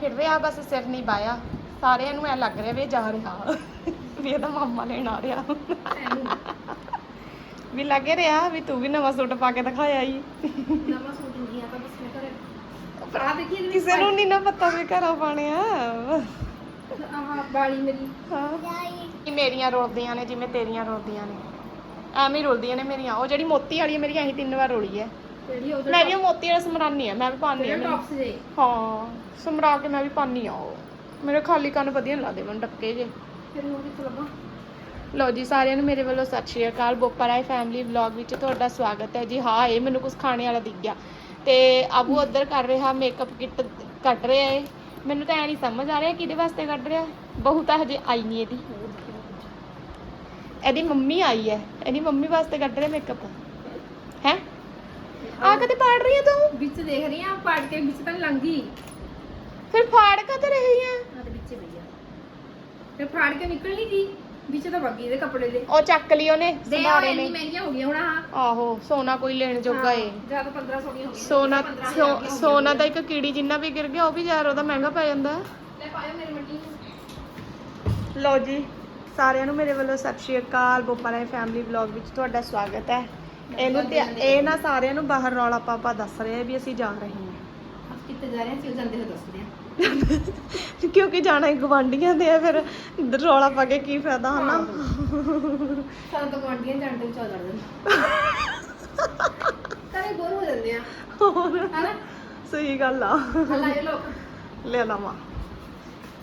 ਫਿਰ ਰਿਹਾ ਬਸ ਸਿਰ ਨਹੀਂ ਪਾਇਆ ਸਾਰਿਆਂ ਨੂੰ ਐ ਲੱਗ ਰਿਹਾ ਵੀ ਇਹ ਜਾ ਰਿਹਾ। ਵੀ ਇਹਦਾ ਮਾਮਾ ਲੈਣ ਆ ਰਿਹਾ। ਵੀ ਲੱਗ ਰਿਹਾ ਵੀ ਤੂੰ ਵੀ ਨਵਾਂ ਸੂਟ ਪਾ ਕੇ ਦਿਖਾਇਆ ਈ। ਨਵਾਂ ਸੂਟ ਨਹੀਂ ਆ ਤਾਂ ਬਸ ਮੈਂ ਘਰੇ ਆ ਦੇਖੀ ਕਿਸੇ ਨੂੰ ਨਹੀਂ ਨਾ ਪਤਾ ਵੀ ਘਰੋਂ ਪਾਣੇ ਆ। ਆਹ ਬਾਲੀ ਮੇਰੀ। ਹਾਂ। ਮੇਰੀਆਂ ਰੁਲਦੀਆਂ ਨੇ ਜਿਵੇਂ ਤੇਰੀਆਂ ਰੁਲਦੀਆਂ ਨੇ। ਐਵੇਂ ਹੀ ਰੁਲਦੀਆਂ ਨੇ ਮੇਰੀਆਂ। ਉਹ ਜਿਹੜੀ ਮੋਤੀ ਵਾਲੀ ਮੇਰੀ ਅਸੀਂ ਤਿੰਨ ਵਾਰ ਰੁਲੀ ਹੈ ਜਿਹੜੀ ਉਹਦੇ ਮੈਂ ਵੀ ਉਹ ਮੋਤੀ ਵਾਲਾ ਸਮਰਾਨੀ ਆ ਮੈਂ ਵੀ ਪਾਣੀ ਆ ਜਿਹੜੇ ਟੌਪਸ ਜੇ? ਹਾਂ ਸਮਰਾ ਕੇ ਮੈਂ ਵੀ ਪਾਣੀ ਆ ਉਹ। ਮੇਰੇ ਖਾਲੀ ਕੰਨ ਵਧੀਆ ਨੀ ਲੱਗਦੇ ਮੈਨੂੰ ਡੱਕੇ ਜੇ। ਫਿਰ ਉਹ ਕਿੱਥੋਂ ਲੱਭਾਂ? ਲੋ ਜੀ ਸਾਰਿਆਂ ਨੂੰ ਮੇਰੇ ਵੱਲੋਂ ਸਤਿ ਸ਼੍ਰੀ ਅਕਾਲ। ਬੋਪਰਾਏ ਫੈਮਿਲੀ ਵਲੌਗ ਵਿੱਚ ਤੁਹਾਡਾ ਸਵਾਗਤ ਹੈ। ਜੀ ਹਾਂ ਇਹ ਮੈਨੂੰ ਕੁਝ ਖਾਣੇ ਵਾਲਾ ਦਿਖ ਗਿਆ। ਤੇ ਆਬੂ ਉੱਧਰ ਕਰ ਰਿਹਾ ਮੇਕਅਪ ਕਿੱਟ ਕੱਢ ਰਿਹਾ ਏ ਮੈਨੂੰ ਤਾਂ ਐ ਨਹੀਂ ਸਮਝ ਆ ਰਿਹਾ ਕਿਹਦੇ ਵਾਸਤੇ ਕੱਢ ਰਿਹਾ। ਬਹੂ ਤਾਂ ਹਜੇ ਆਈ ਨਹੀਂ ਇਹਦੀ। ਇਹਦੀ ਮੰਮੀ ਆਈ ਹੈ। ਇਹਦੀ ਮੰਮੀ ਵਾਸਤੇ ਕੱਢ ਰਿਹਾ ਮੇਕਅਪ ਹੈ? ਆ ਕਦੇ ਪਾੜ ਰਹੀ ਹੈ ਤੂੰ? ਵਿੱਚ ਦੇਖ ਰਹੀ ਆ ਪਾੜ ਕੇ ਵਿੱਚ ਤਾਂ ਲੰਗੀ ਫਿਰ ਫਾੜ ਕਦ ਰਹੀ ਹੈ ਆ ਤੇ ਵਿੱਚੇ ਪਈ ਆ। ਫਿਰ ਫਾੜ ਕੇ ਨਿਕਲ ਨਹੀਂ ਗਈ ਵਿੱਚ ਤਾਂ ਬੱਗੀ ਦੇ ਕੱਪੜੇ ਦੇ। ਉਹ ਚੱਕ ਲਈ ਉਹਨੇ ਦੇ ਆ ਸੰਭਾਰੇ ਇੰਨੀ ਨੇ। ਮਹਿੰਗੀਆਂ ਹੋ ਗਈਆਂ ਹੁਣ ਆਹ। ਆਹੋ ਸੋਨਾ ਕੋਈ ਲੈਣ ਜੋਗਾ ਏ। ਜਾਂ ਤਾਂ 1500 ਦੀਆਂ ਹੋ ਗਈਆਂ ਸੋਨਾ 15,000 ਸੋ- ਦੀਆਂ ਹੋ ਸੋਨਾ ਦਾ ਇੱਕ ਕੀੜੀ ਜਿੰਨਾ ਵੀ ਗਿਰ ਗਿਆ ਉਹ ਵੀ ਯਾਰ ਉਹਦਾ ਮਹਿੰਗਾ ਪੈ ਜਾਂਦਾ। ਲੈ ਪਾਇਓ ਮੇਰੇ ਨੂੰ। ਲਓ ਜੀ ਸਾਰਿਆਂ ਨੂੰ ਮੇਰੇ ਵੱਲੋਂ ਸਤਿ ਸ਼੍ਰੀ ਅਕਾਲ ਬੋਪਾਰਾਏ ਫੈਮਿਲੀ ਵਲੌਗ ਵਿੱਚ ਤੁਹਾਡਾ ਸਵਾਗਤ ਹੈ। ਇਹਨੂੰ ਇਹ ਨਾ ਸਾਰਿਆਂ ਨੂੰ ਬਾਹਰ ਰੌਲਾ ਪਾਪਾ ਦੱਸ ਰਿਹਾ ਵੀ ਅਸੀਂ ਜਾ ਰਹੇ ਹਾਂ। ਕਿੱਥੇ ਜਾ ਰਹੇ ਸੀ ਉਹ ਜਾਂਦੇ ਹੋ ਦੱਸਦੇ ਆ ਕਿਉਂਕਿ ਜਾਣਾ ਹੀ ਗਵਾਂਢੀਆਂ ਦੇ ਆ ਫਿਰ ਰੌਲਾ ਪਾ ਕੇ ਕੀ ਫਾਇਦਾ ਹਨਾ? ਸਾਨੂੰ ਤਾਂ ਗੁਆਂਢੀਆਂ ਜਾਣ ਦੇ ਵਿੱਚ ਆ ਜਾਂਦੇ। ਕਰੇ ਬੋਰ ਹੋ ਜਾਂਦੇ ਆ। ਹੋਰ? ਹਨਾ? ਸਹੀ ਗੱਲ ਆ। ਅੱਲਾ ਇਹ ਲੋਕ ਲੈ ਲਵਾਂ।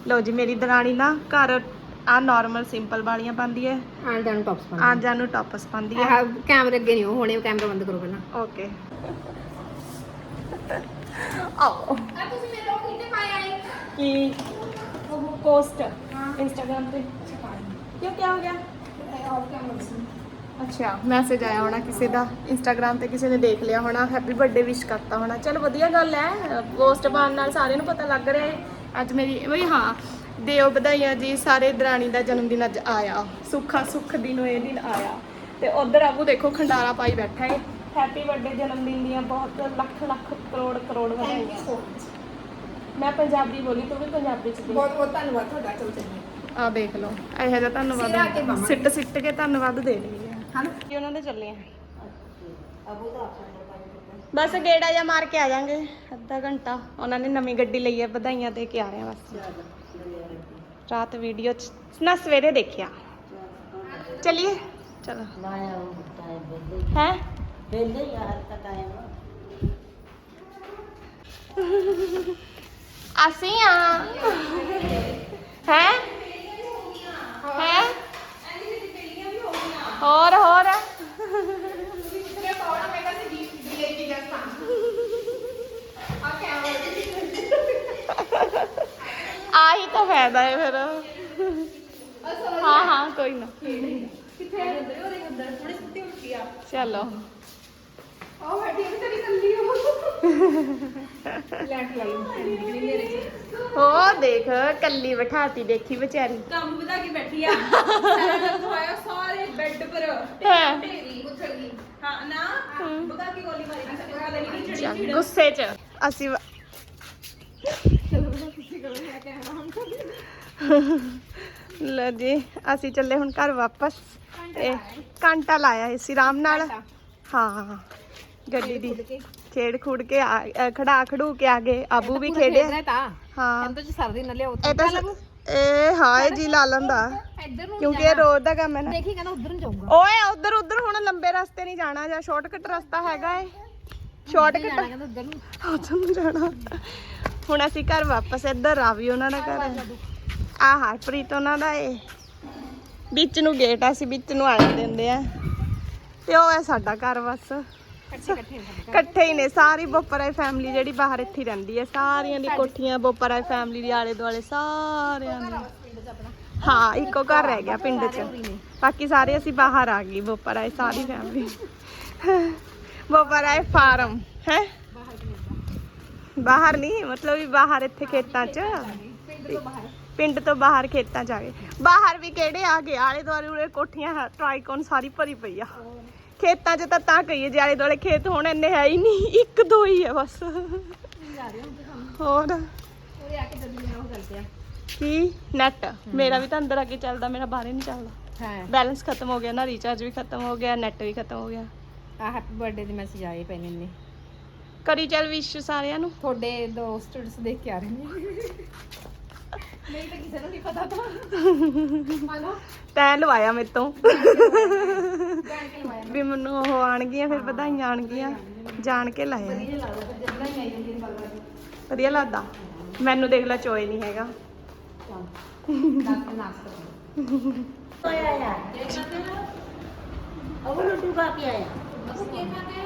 ਲਓ ਜੀ ਮੇਰੀ ਦਰਾਣੀ ਨਾ ਘਰ ਆ ਨਾਰਮਲ ਸਿੰਪਲ ਵਾਲੀਆਂ ਪਾਉਂਦੀ ਹੈ ਆਣ ਜਾਣ ਟੌਪਸ ਆਂ ਜਾਨ ਨੂੰ ਟਾਪਸ ਪਾਉਂਦੀ ਹੈ ਆਹ ਕੈਮਰੇ ਅੱਗੇ ਨਹੀਂ ਉਹ ਹੋਣੇ ਕੈਮਰਾ ਬੰਦ ਕਰੋ ਪਹਿਲਾਂ। ਓਕੇ। ਆਓ। ਆ ਤੁਸੀਂ ਮੇਰੇ ਲੋਕ ਕਿੱਥੇ ਪਾਏ ਆਏ ਕੀ? ਉਹ ਪੋਸਟ ਇੰਸਟਾਗ੍ਰam ਤੇ। ਕਿਉਂ ਕੀ ਹੋ ਗਿਆ? ਆਫ ਕੈਮਰਾ ਸੀ ਅੱਛਾ ਮੈਸੇਜ ਆਇਆ ਹੋਣਾ ਕਿਸੇ ਦਾ। ਇੰਸਟਾਗ੍ਰam ਤੇ ਕਿਸੇ ਨੇ ਦੇਖ ਲਿਆ ਹੋਣਾ। ਹੈਪੀ ਬਰਥਡੇ ਵਿਸ਼ ਕਰਤਾ ਹੋਣਾ। ਚਲ ਵਧੀਆ ਗੱਲ ਹੈ ਪੋਸਟ ਪਾਉਣ ਨਾਲ ਸਾਰਿਆਂ ਨੂੰ ਪਤਾ ਲੱਗ ਰਿਹਾ ਹੈ ਅੱਜ ਮੇਰੀ ਬਈ ਹਾਂ ਦਿਓ ਵਧਾਈਆਂ ਜੀ ਸਾਰੇ ਦਰਾਣੀ ਦਾ ਜਨਮ ਦਿਨ ਅੱਜ ਆਇਆ। ਸੁੱਖਾ ਸੁੱਖ ਦਿਨ ਇਹ ਦਿਨ ਆਇਆ। ਤੇ ਉਧਰ ਆਬੂ ਦੇਖੋ ਖੰਡਾਰਾ ਪਾਈ ਬੈਠਾ ਹੈ ਹੈਪੀ ਬਰਥਡੇ ਜਨਮ ਦਿਨ ਦੀਆਂ ਬਹੁਤ ਲੱਖ ਲੱਖ ਕਰੋੜ ਕਰੋੜ ਵਧਾਈਆਂ। ਮੈਂ ਪੰਜਾਬੀ ਬੋਲੀ ਤੂੰ ਵੀ ਪੰਜਾਬੀ ਚ ਬਹੁਤ ਬਹੁਤ ਧੰਨਵਾਦ ਤੁਹਾਡਾ ਚਲ ਚੱਲੀਏ ਆ ਦੇਖ ਲਓ ਇਹੋ ਜਿਹਾ ਧੰਨਵਾਦ। ਸਿੱਟ ਸਿੱਟ ਕੇ ਧੰਨਵਾਦ ਦੇ ਰਹੀ ਹੈ ਹਨ? ਜੀ ਉਹਨਾਂ ਦੇ ਚੱਲੇ ਆ? ਅਬੂ ਦਾ ਆਪਸ਼ਨ ਬਸ ਗੇੜਾ ਜਾਂ ਮਾਰ ਕੇ ਆ ਜਾਾਂਗੇ ਅੱਧਾ ਘੰਟਾ। ਉਹਨਾਂ ਨੇ ਨਵੀਂ ਗੱਡੀ ਲਈ ਹੈ ਵਧਾਈਆਂ ਦੇ ਕੇ ਆ ਰਹੇ ਆ ਬਸ। ਰਾਤ ਵੀਡੀਓ ਚ ਨਾ ਸਵੇਰੇ ਦੇਖਿਆ ਚਲਿਏ ਚਲੋ ਹੈ ਅਸੀਂ ਆ ਹੈ ਹੈ ਹੋਰ ਹੋਰ ਆਹੀ ਤਾਂ ਫਾਇਦਾ ਹੈ ਫਿਰ। ਹਾਂ ਹਾਂ ਕੋਈ ਨਾ। ਕਿੱਥੇ ਆ? ਅੰਦਰ ਉਹਦੇ ਅੰਦਰ। ਥੋੜੀ ਸੁੱਤੀ ਉੱਠੀ ਆ। ਚਲੋ। ਆਹ ਹੱਡੀ ਵੀ ਤੇਰੀ ਕੱਲੀ ਹੋ ਲੈਟ ਲਾਈ ਹੋ ਦੇਖ ਕੱਲੀ ਬਿਠਾਤੀ ਦੇਖੀ ਵਿਚਾਰੀ। ਕੰਮ ਵਧਾ ਕੇ ਬੈਠੀ ਆ। ਸਾਰਾ ਖਵਾਇਆ ਸਾਰੇ ਬੈੱਡ ਪਰ। ਹਾਂ। ਢੇਰੀ ਉੱਛਲ ਗਈ। ਹਾਂ ਨਾ ਵਧਾ ਕੇ ਗੋਲੀ ਮਾਰੀ। ਗੁੱਸੇ ਚ। ਅਸੀਂ ਲੈ ਜੀ ਅਸੀਂ ਚੱਲੇ ਹੁਣ ਘਰ ਵਾਪਸ ਇਹ ਘੰਟਾ ਲਾਇਆ ਸੀ ਆਰਾਮ ਨਾਲ ਹਾਂ ਗੱਡੀ ਦੀ ਖੇਡ ਖੂਡ ਕੇ ਆ ਅ, ਖੜਾ ਖੜੂ ਕੇ ਆ ਗਏ ਆਬੂ ਵੀ ਖੇਡਿਆ ਤਾਂ ਹਾਂ ਇਹਦੇ ਚ ਸਰਦੀ ਨਾ ਲਿਆਓ ਇਹ ਤਾਂ ਇਹ ਹਾਏ ਜੀ ਲਾ ਲੈਂਦਾ ਇੱਧਰ ਨੂੰ ਕਿਉਂਕਿ ਇਹ ਰੋਜ਼ ਦਾ ਕੰਮ ਹੈ ਨਾ ਦੇਖੀ ਕਹਿੰਦਾ ਉਧਰ ਨੂੰ ਜਾਊਂਗਾ ਓਏ ਉਧਰ ਉਧਰ ਹੁਣ ਲੰਬੇ ਰਸਤੇ ਨਹੀਂ ਜਾਣਾ ਜਾਂ ਸ਼ਾਰਟਕਟ ਰਸਤਾ ਹੈਗਾ ਏ ਸ਼ਾਰਟਕਟ ਕਹਿੰਦਾ ਉਧਰ ਨੂੰ ਉਧਰ ਨੂੰ ਜਾਣਾ ਹੁਣ ਅਸੀਂ ਘਰ ਵਾਪਸ ਇੱਧਰ ਆ ਵੀ ਉਹਨਾਂ ਦਾ ਘਰ। ਹੈ ਆਹ ਹਰਪ੍ਰੀਤ ਉਹਨਾਂ ਦਾ ਏ। ਵਿੱਚ ਨੂੰ ਗੇਟ ਆ ਅਸੀਂ ਵਿੱਚ ਨੂੰ ਆ ਦਿੰਦੇ ਆ। ਤੇ ਉਹ ਹੈ ਸਾਡਾ ਘਰ ਬਸ। ਇਕੱਠੇ ਹੀ ਨੇ ਸਾਰੀ ਬੋਪਰਾਏ ਫੈਮਿਲੀ ਜਿਹੜੀ ਬਾਹਰ ਇੱਥੇ ਹੀ ਰਹਿੰਦੀ ਹੈ ਸਾਰੀਆਂ ਦੀ ਕੋਠੀਆਂ ਬੋਪਰਾਏ ਫੈਮਿਲੀ ਦੇ ਆਲੇ ਦੁਆਲੇ ਸਾਰਿਆਂ ਦੀ। ਹਾਂ ਇੱਕੋ ਘਰ ਰਹਿ ਗਿਆ ਪਿੰਡ 'ਚ। ਬਾਕੀ ਸਾਰੇ ਅਸੀਂ ਬਾਹਰ ਆ ਗਏ ਬੋਪਰਾਏ ਸਾਰੀ ਫੈਮਿਲੀ ਬੋਪਰਾਏ ਫਾਰਮ ਹੈ? ਬਾਹਰ ਨਹੀਂ ਮਤਲਬ ਵੀ ਬਾਹਰ ਇੱਥੇ ਖੇਤਾਂ 'ਚ। ਪਿੰਡ ਤੋਂ ਬਾਹਰ। ਖੇਤਾਂ 'ਚ ਆ ਗਏ ਬਾਹਰ ਵੀ ਕਿਹੜੇ ਆ ਗਏ? ਆਲੇ ਦੁਆਲੇ ਉਰੇ ਕੋਠੀਆਂ ਟਰਾਈਕੋਨ ਸਾਰੀ ਭਰੀ ਪਈ ਆ। ਖੇਤਾਂ 'ਚ ਤਾਂ ਤਾਂ ਕਹੀਏ ਜੇ ਆਲੇ ਦੁਆਲੇ ਖੇਤ ਹੁਣ ਇੰਨੇ ਹੈ ਹੀ ਨਹੀਂ। ਇੱਕ ਦੋ ਹੀ ਆ ਬਸ। ਹੋਰ? ਆ ਕੇ ਉਹ ਨੈਟ। ਮੇਰਾ ਵੀ ਤਾਂ ਅੰਦਰ ਆ ਕੇ ਚੱਲਦਾ ਮੇਰਾ ਬਾਹਰ ਨਹੀਂ ਚੱਲਦਾ। ਹਾਂ। ਬੈਲੈਂਸ ਖਤਮ ਹੋ ਗਿਆ ਨਾ ਰੀਚਾਰਜ ਵੀ ਖਤਮ ਹੋ ਗਿਆ ਨੈਟ ਵੀ ਖਤਮ ਹੋ ਗਿਆ। ਆ ਹੈਪੀ ਬਰਥਡੇ ਦੇ ਮੈਸੇਜ ਆਏ ਪਏ ਨੇ। ਕਰੀ ਚੱਲ ਵਿਸ਼ ਸਾਰਿਆਂ ਨੂੰ। ਤੁਹਾਡੇ ਦੋਸਤ ਸਟੂਡੈਂਟਸ ਦੇਖ ਕੇ ਆ ਰਹੇ ਨੇ। ਨਹੀਂ ਤਾਂ ਕਿਸੇ ਨੂੰ ਨਹੀਂ ਪਤਾ ਤਾਂ। ਮਾਨੋ ਤੈਂ ਲਵਾਇਆ ਮੇਰੇ ਤੋਂ। ਵੀ ਮੈਨੂੰ ਉਹ ਆਣਗੀਆਂ ਫਿਰ ਵਧਾਈਆਂ ਆਣਗੀਆਂ ਜਾਣ ਕੇ ਲਾਇਆ। ਵਧੀਆ ਲੱਗਦਾ ਫਿਰ ਆਈ ਜਾਂਦੀ ਗੱਲ ਵਧੀਆ ਲੱਗਦਾ। ਮੈਨੂੰ ਦੇਖ ਲੈ ਚੋਏ ਨਹੀਂ ਹੈਗਾ। ਚੱਲ ਨਾਸ ਨਾਸ ਆਇਆ ਆਇਆ। ਉਹ ਨੂੰ ਡੁਬਾ ਪਿਆ ਆਇਆ ਉਸ ਕੇ ਖਾਤੇ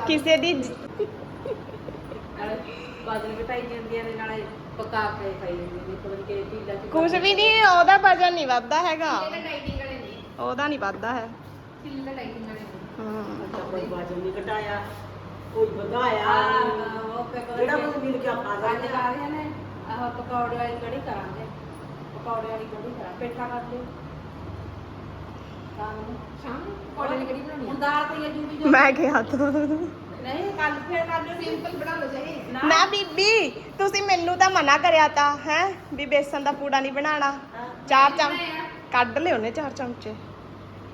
ਕਿਸੇ ਦੀ ਕੁਝ ਵੀ ਨਹੀਂ ਉਹਦਾ ਵਜਨ ਨਹੀਂ ਵੱਧਦਾ ਹੈਗਾ। ਉਹਦਾ ਨਹੀਂ ਵੱਧਦਾ ਹੈ। ਕੋਈ ਵਧਾਇਆ। ਉਹ ਪਕੌੜੇ- ਜਿਹੜਾ ਕੁਝ ਮਿਲ ਗਿਆ ਖਾ ਅੱਜ ਨੇ ਆਹ ਪਕੌੜੇ ਵਾਲੀ ਕੜੀ ਕਰਾਂਗੇ। ਪਕੌੜੇ ਵਾਲੀ ਕੜੀ ਕਰਾਂ ਪੇਠਾ ਕਰਦੇ ਸ਼ਾਮ ਨੂੰ ਸ਼ਾਮ ਨੂੰ ਪਕੌੜੇ ਵਾਲੀ ਕੜੀ ਬਣਾਉਣੀ ਹੁਣ ਦਾਲ ਪਈ ਹੈ ਜੂੜੀ ਜੋ ਮੈਂ ਕਿਹਾ ਤਾਂ ਨਹੀਂ ਕੱਲ ਫੇਰ ਕਰ ਲਿਓ ਸਿੰਪਲ ਬਣਾ ਲਓ ਚਾਹੇ ਨਾ। ਬੀਬੀ ਤੁਸੀਂ ਮੈਨੂੰ ਤਾਂ ਮਨਾ ਕਰਿਆ ਤਾਂ ਹੈ? ਵੀ ਬੇਸਨ ਦਾ ਪੂੜਾ ਨਹੀਂ ਬਣਾਉਣਾ। ਚਾਰ ਚਮ ਕੱਢ ਲਿਓ ਨੇ ਚਾਰ ਚਮਚੇ।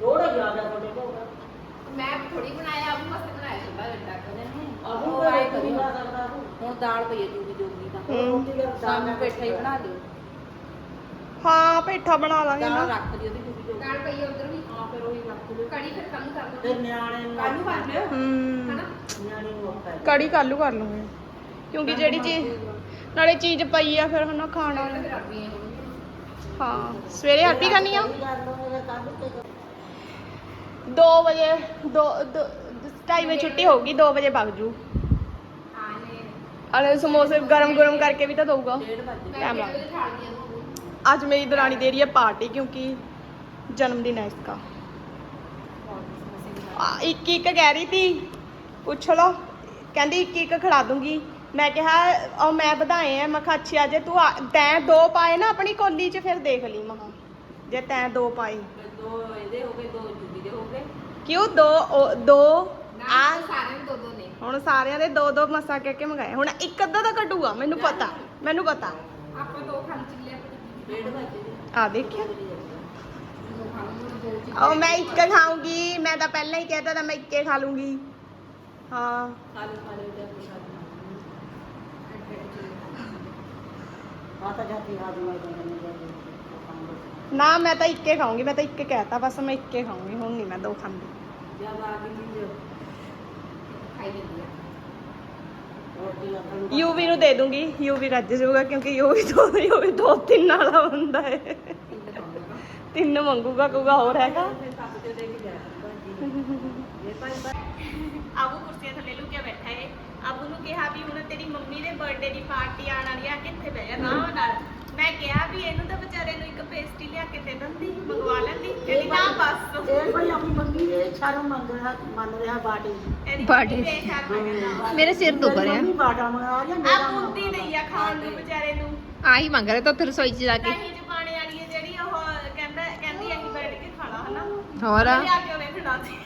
ਥੋੜਾ ਜ਼ਿਆਦਾ ਤੁਹਾਡੇ ਕੋਲ। ਮੈਂ ਥੋੜੀ ਬਣਾਇਆ ਆਪ ਮਸਤ ਬਣਾਇਆ ਸੀ ਬਾਹਰ ਡੱਕ ਦੇ ਨੇ ਆਹੂ ਉਹ ਦਾ ਆਏ ਕਰੀ ਕਰੀ। ਨਾ ਸਕਦਾ ਤੂੰ। ਹੁਣ ਦਾਲ ਪਈ ਹੈ ਜੋਗੀ ਸ਼ਾਮ ਪੇਠਾ ਹੀ ਬਣਾ ਲਿਓ। ਹਾਂ ਪੇਠਾ ਬਣਾ ਲਾਂਗੇ ਦਾਲ ਨਾ। ਰੱਖ ਦਿਓ ਉਹਦੀ ਜੂੜੀ ਜੋਗੀ। ਦਾਲ ਪਈ ਉਧਰ। ਉਹੀ ਕੜੀ ਕੱਲ ਨੂੰ ਕਰ ਲਓ। ਕਿਉਂਕਿ ਜਿਹੜੀ ਚੀਜ਼ ਨਾਲੇ ਚੀਜ਼ ਪਈ ਆ ਫਿਰ ਹੁਣ ਖਾਣਾ ਹਾਂ ਸਵੇਰੇ ਹੈਪੀ ਕਰਨੀ ਆ। 2 ਵਜੇ 2 2:30 ਵਜੇ ਛੁੱਟੀ ਹੋਊਗੀ 2 ਵਜੇ ਭੱਜ ਜੂ। ਹਾਂ ਨੇ ਅਲੇ ਸਮੋਸੇ ਗਰਮ ਗਰਮ ਕਰਕੇ ਵੀ ਤਾਂ ਦਊਗਾ। ਡੇਢ ਵਜੇ ਅੱਜ ਮੇਰੀ ਦਰਾਨੀ ਦੇ ਰਹੀ ਹੈ ਪਾਰਟੀ ਕਿਉਂਕਿ ਜਨਮ ਦਿਨ ਹੈ ਇਸਕਾ। ਇੱਕ ਇੱਕ ਕਹਿ ਰਹੀ ਸੀ। ਪੁੱਛ ਲਓ। ਕਹਿੰਦੀ ਇੱਕ ਇੱਕ ਖੜਾ ਦੂੰਗੀ। ਮੈਂ ਕਿਹਾ ਉਹ ਮੈਂ ਵਧਾਏ ਆ। ਮੈਂ ਕਿਹਾ ਅੱਛਾ ਜੇ ਤੂੰ ਤੈਂ ਦੋ ਪਾਏ ਨਾ ਆਪਣੀ ਕੋਲੀ 'ਚ ਫਿਰ ਦੇਖ ਲਈ ਮਹਾ ਜੇ ਤੈਂ ਦੋ ਪਾਏ। ਦੋ ਇਹਦੇ ਹੋ ਗਏ ਦੋ ਜੁਬੀ ਦੇ ਹੋ ਗਏ। ਕਿਉਂ ਦੋ ਦੋ? ਆ। ਸਾਰੇ ਦੋ ਦੋ ਨੇ। ਹੁਣ ਸਾਰਿਆਂ ਦੇ ਦੋ ਦੋ ਮਸਾ ਕਹਿ ਕੇ ਮੰਗਾਏ। ਹੁਣ ਇੱਕ ਅੱਧਾ ਤਾਂ ਘਟੂਗਾ ਮੈਨੂੰ ਪਤਾ। ਮੈਨੂੰ ਪਤਾ। ਆਪਾਂ ਦੋ ਖਾਣ ਚ ਆ। ਦੇਖਿਆ। ਉਹ ਮੈਂ ਇੱਕ ਖਾਊਂਗੀ, ਮੈਂ ਤਾਂ ਪਹਿਲਾਂ ਹੀ ਕਹਿਤਾ ਤਾਂ ਮੈਂ ਇੱਕੇ ਖਾ ਲੂੰਗੀ। ਹਾਂ। ਖਾ ਜਾਤੀ ਹਾਜ਼ਰ ਨਾ, ਮੈਂ ਤਾਂ ਇੱਕੇ ਖਾਊਂਗੀ, ਮੈਂ ਤਾਂ ਇੱਕੇ ਕਹਿਤਾ, ਬਸ ਮੈਂ ਇੱਕੇ ਖਾਊਂਗੀ, ਹੁਣ ਨਹੀਂ ਮੈਂ ਦੋ ਖਾਂਦੀ। ਜਦ ਆ ਗਈ ਖਾਈ ਲੈਂਦੀ ਯੂਵੀ ਨੂੰ ਦੇ ਦੂੰਗੀ ਯੂਵੀ ਰੱਜ ਜਾਊਗਾ, ਕਿਉਂਕਿ ਯੂਵੀ ਦੋ ਯੂਵੀ ਦੋ ਤਿੰਨ ਵਾਲਾ ਹੁੰਦਾ ਹੈ ਤਿੰਨ ਮੰਗੂਗਾ ਕਹੂਗਾ ਹੋਰ ਹੈਗਾ। ਫਿਰ ਸੱਤ ਤੇ ਦੇ ਕੇ ਜਾ ਇਹ ਭਾਈ ਆਬੂ ਕੁਰਸੀਆਂ ਥੱਲੇ ਲੁਕਿਆ ਬੈਠਾ ਏ। ਆਬੂ ਨੂੰ ਕਿਹਾ ਵੀ ਹੁਣ ਤੇਰੀ ਮੰਮੀ ਦੇ ਬਰਥਡੇ ਦੀ ਪਾਰਟੀ ਆਣ ਵਾਲੀ ਆ ਕਿੱਥੇ ਬਹਿ ਜਾ ਨਾ ਨਾਲ। ਮੈਂ ਕਿਹਾ ਵੀ ਇਹਨੂੰ ਤਾਂ ਵਿਚਾਰੇ ਨੂੰ ਇੱਕ ਪੇਸਟੀ ਲਿਆ ਕੇ ਦੇ ਦਿੰਦੀ ਮੰਗਵਾ ਲੈਂਦੀ ਕਹਿੰਦੀ ਨਾ ਬਸ। ਇਹ ਭਾਈ ਆਪਣੀ ਮੰਮੀ ਦੇ ਨੂੰ ਮੰਗ ਰਿਹਾ ਮੰਨ ਰਿਹਾ ਬਾਟੀ ਇਹਦੀ। ਮੰਮੀ ਬੇਸ਼ਰਮ ਹੈ ਕਹਿੰਦਾ। ਮੇਰੇ ਸਿਰ ਦੁਖ ਰਿਹਾ। ਮੰਮੀ ਬਾਟਾ ਮੰਗਾ ਰਿਹਾ ਆ ਮੇਰਾ ਬੁੱਧੀ ਨਹੀਂ ਆ ਖਾਣ ਨੂੰ ਵਿਚਾਰੇ ਨੂੰ। ਆਹੀ ਮੰਗ ਰਿਹਾ ਤਾਂ ਉੱਥੇ ਰਸੋਈ 'ਚ ਜਾ ਕੇ। ਦਹੀਂ ਚ ਪਾਣੇ ਵਾਲੀ ਹੈ ਜਿਹੜੀ ਉਹ ਕਹਿੰਦਾ ਕਹਿੰਦੀ ਅਸੀਂ ਬੈਠ ਕੇ ਖਾਣਾ ਹਨਾ ਹੋਰ? ਮੈਂ ਲਿਆ ਕੇ ਉਹਨੇ ਖਿਲਾਤੀ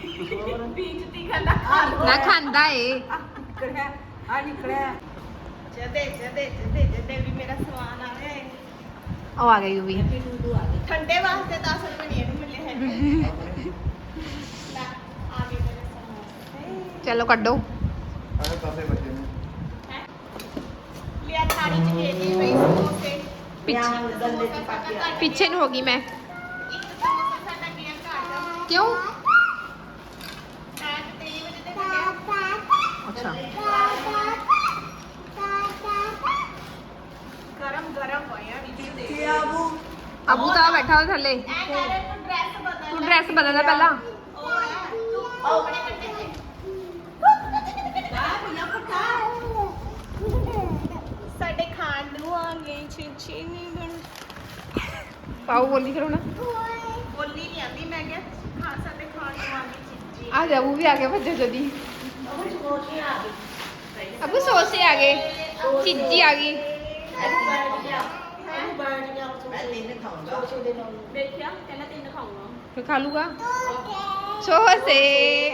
ਬੀਚ ਦੀ ਖਾਣਾ। ਖਾ ਲਓ ਨਾ ਖਾਂਦਾ ਏ। ਨਿਕਲਿਆ ਆ ਨਿਕਲਿਆ। ਜਦੇ ਜਦੇ ਜਦੇ ਜਦੇ ਵੀ ਮੇਰਾ ਸਮਾਨ ਆ ਰਿਹਾ ਹੈ ਉਹ ਆ ਗਈ ਉਹ ਵੀ। ਠੰਡੇ ਵਾਸਤੇ 10 ਰੁਪਏ ਨਹੀਂ ਇਹਨੂੰ ਮਿਲੇ ਹੈਗੇ। ਲੈ ਆ ਗਏ ਮੇਰੇ ਸਮੋਸੇ ਚਲੋ ਕੱਢੋ। ਆਹ ਕਾਫੇ ਬੱਚੇ ਨੇ। ਲਿਆ ਥਾਲੀ ਚ ਦੇ ਦੇ ਬਈ ਸਮੋਸੇ। ਪਿਆਰ ਗੱਲੇ ਚ ਪਾ ਕੇ ਆ। ਪਿੱਛੇ ਨੂੰ ਹੋ ਗਈ ਮੈਂ ਇੱਕ ਸਮੋਸਾ ਸਾਡਾ ਗਿਆ ਘਾਟ ਕਿਉਂ ਐਟ 3 ਵਜੇ ਤੇ ਗਿਆ ਅੱਛਾ ਗਰਮ ਗਰਮ ਹੋਇਆ ਵੀਡੀਓ ਦੇ ਕੀ ਆਬੂ ਅਬੂ ਤਾਂ ਬੈਠਾ ਉਹਦੇ ਥੱਲੇ ਐ ਕਰ ਤੂੰ ਡਰੈਸ ਬਦਲ ਤੂੰ ਡਰੈਸ ਬਦਲਦਾ ਪਹਿਲਾਂ ਉਹ ਹੈ ਤੂੰ ਆਪਣੇ ਕੱਟੇ ਤੇ ਸਾਡੇ ਖਾਣ ਨੂੰ ਆ ਗਏ ਛੇ ਨਹੀਂ ਬਣ ਪਾਉ ਬੋਲੀ ਫਿਰ ਹੁਣ ਬੋਲੀ ਨਹੀਂ ਆਂਦੀ ਮੈਂ ਕਿਹਾ ਖਾ ਸਾਡੇ ਖਾਣ ਨੂੰ ਆ ਗਈ ਚੀਜ਼ੀ ਆ ਜਾ ਅਬੂ ਵੀ ਆ ਗਿਆ ਭੱਜੋ ਜਦੀ। ਅਬੂ ਸਮੋਸੇ ਆ ਗਏ ਅਬੂ ਸੋਸੇ ਆ ਗਏ। ਚੀਜੀ ਆ ਗਈ। ਇਹਨੂੰ ਬੈਠ ਗਿਆ ਇਹਨੂੰ ਬੈਠ ਗਿਆ ਮੈਂ ਲੈਨੇ ਖਾਊਂਗਾ ਸੋਸੇ ਦੇ ਨਾਲ ਦੇਖਿਆ ਕਹਿੰਦਾ ਤਿੰਨ ਖਾਊਂਗਾ ਫਿਰ ਖਾ ਲੂਗਾ? ਸੋਸੇ।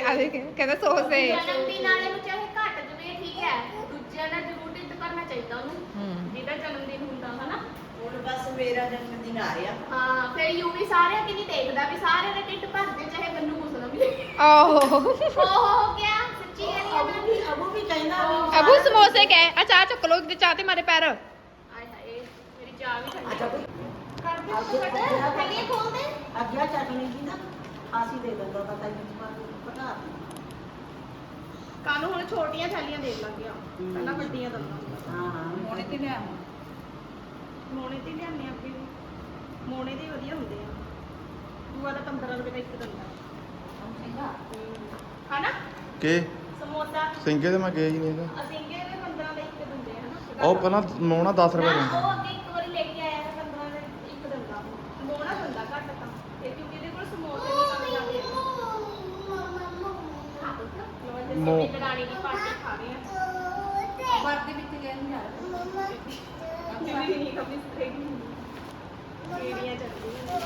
ਆ ਦੇਖ ਕਹਿੰਦਾ ਸੋਸੇ। ਜਨਮ ਦਿਨ ਵਾਲੇ ਨੂੰ ਚਾਹੇ ਘੱਟ ਜਵੇ ਠੀਕ ਹੈ ਦੂਜਿਆਂ ਦਾ ਜ਼ਰੂਰ ਟਿੱਟ ਕਰਨਾ ਚਾਹੀਦਾ ਉਹਨੂੰ ਜਿਹਦਾ ਜਨਮ ਦਿਨ ਹੁੰਦਾ ਹਨਾ ਹੁਣ ਬਸ ਮੇਰਾ ਜਨਮ ਦਿਨ ਆ ਰਿਹਾ। ਹਾਂ ਫਿਰ ਯੂ ਵੀ ਸਾਰਿਆਂ ਕਿ ਨਹੀਂ ਦੇਖਦਾ ਵੀ ਸਾਰਿਆਂ ਦੇ ਟਿੱਟ ਭਰਦੇ ਚਾਹੇ ਮੈਨੂੰ ਕੁਛ ਨਾ ਮਿਲੇ ਓਹ ਓਹ ਹੋ ਗਿਆ ਸੱਚੀ ਗੱਲ ਅਬੂ ਵੀ ਅਬੂ ਵੀ ਕਹਿੰਦਾ ਵੀ ਅਬੂ ਸਮੋਸੇ ਕਹੇ ਆ ਚਾਹ ਚੱਕ ਲੋ ਚਾਹ ਤੇ ਮਾਰੇ ਪੈਰ। ਆਏ ਹਾਏ ਮੇਰੀ ਚਾਹ ਵੀ ਠੰਡੀ ਅੱਛਾ ਕੋਈ ਕਰ ਦੇ ਫਟਾਫਟ ਥੈਲੀਆਂ ਖੋਲ ਦੇ? ਅੱਗੇ ਚਟਨੀ ਦੀ ਨਾ ਆਸੀ ਦੇ ਦਿੰਦਾ ਤਾਂ ਤੈਨੂੰ ਪਤਾ ਕਾਨੂੰ ਹੁਣ ਛੋਟੀਆਂ ਥੈਲੀਆਂ ਦੇ ਲੱਗੀਆਂ ਪਹਿਲਾਂ ਵੱਡੀਆਂ ਦੰਦਾਂ ਹਾਂ ਹਾਂ ਮੋਣੇ ਤੇ ਲਿਆ। ਮੋਣੇ ਤੇ ਲਿਆਨੇ ਆਪੇ ਵੀ। ਮੋਣੇ ਦੇ ਹੀ ਵਧੀਆ ਹੁੰਦੇ ਆ। ਦੂਆ ਦਾ 15 ਰੁਪਏ ਦਾ ਇੱਕ ਦੰਦਾ। ਹਨਾ ਕਿ? ਸਮੋਸਾ। ਸਿੰਗੇ ਤੇ ਮੈਂ ਗਿਆ ਹੀ ਨਹੀਂ ਹੈਗਾ। ਅਸੀਂ ਇਹ ਵੀ 15 ਦਾ ਇੱਕ ਦਿੰਦੇ ਆ ਹਨਾ ਉਹ ਪਹਿਲਾਂ ਮੋਣਾ 10 ਰੁਪਏ ਨਾ, ਦਿੰਦਾ। ਉਹ ਅੱਗੇ ਇੱਕ ਵਾਰੀ ਲੈ ਕੇ ਆਇਆ ਤਾਂ 15 ਦਾ ਇੱਕ ਦੰਦਾ ਮੋਣਾ ਦੰਦਾ ਘੱਟ ਤਾਂ। ਤੇ ਕਿਉਂਕਿ ਇਹਦੇ ਕੋਲ ਸਮੋਸੇ ਨਹੀਂ ਕੰਮ ਜਾਂਦੇ ਮੋ ਮੋ- ਰਾਣੀ ਦੀ ਪਾਰਟੀ ਖਾ ਰਹੇ ਆ। ਬਾਤ ਦੇ ਵਿੱਚ ਗਏ ਨਹੀਂ ਯਾਰ ਕਿੰਨੀ ਨਹੀਂ ਕਮੀ ਸਟ੍ਰੇਟ ਕੀੜੀਆਂ ਚੱਲਦੀਆਂ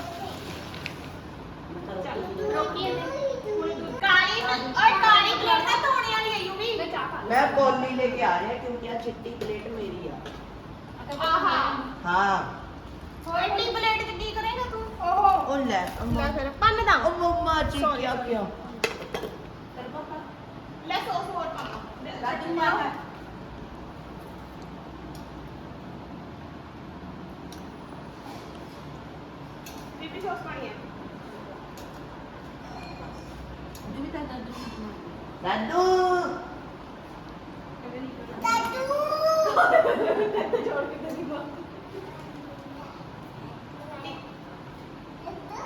ਚੱਲ ਰੋਕੀ ਇਹਨੇ ਕਾਲੀ ਔਰ ਕਾਲੀ ਪਲੇਟ ਤਾਂ ਧੋਣੇ ਵਾਲੀ ਆਈ ਵੀ ਮੈਂ ਚਾਹ ਪਾ ਮੈਂ ਕੋਲੀ ਲੈ ਕੇ ਆ ਰਿਹਾ ਕਿਉਂਕਿ ਆ ਚਿੱਟੀ ਪਲੇਟ ਮੇਰੀ ਆ ਆਹਾ ਹਾਂ ਚਿੱਟੀ ਪਲੇਟ ਤੇ ਕੀ ਕਰੇਗਾ ਤੂੰ ਓਹੋ ਉਹ ਲੈ ਲੈ ਫਿਰ ਪੰਨ ਦਾ ਉਹ ਮੰਮਾ ਜੀ Sorry. ਕਿਆ ਕਿਆ ਲੈ ਸੌਸ ਹੋਰ ਪਾ ਰਾਜੂ ਮਾਰ ਬੀਬੀ ਸੌਸ ਪਾਣੀ ਹੈ ਦਾਦੂ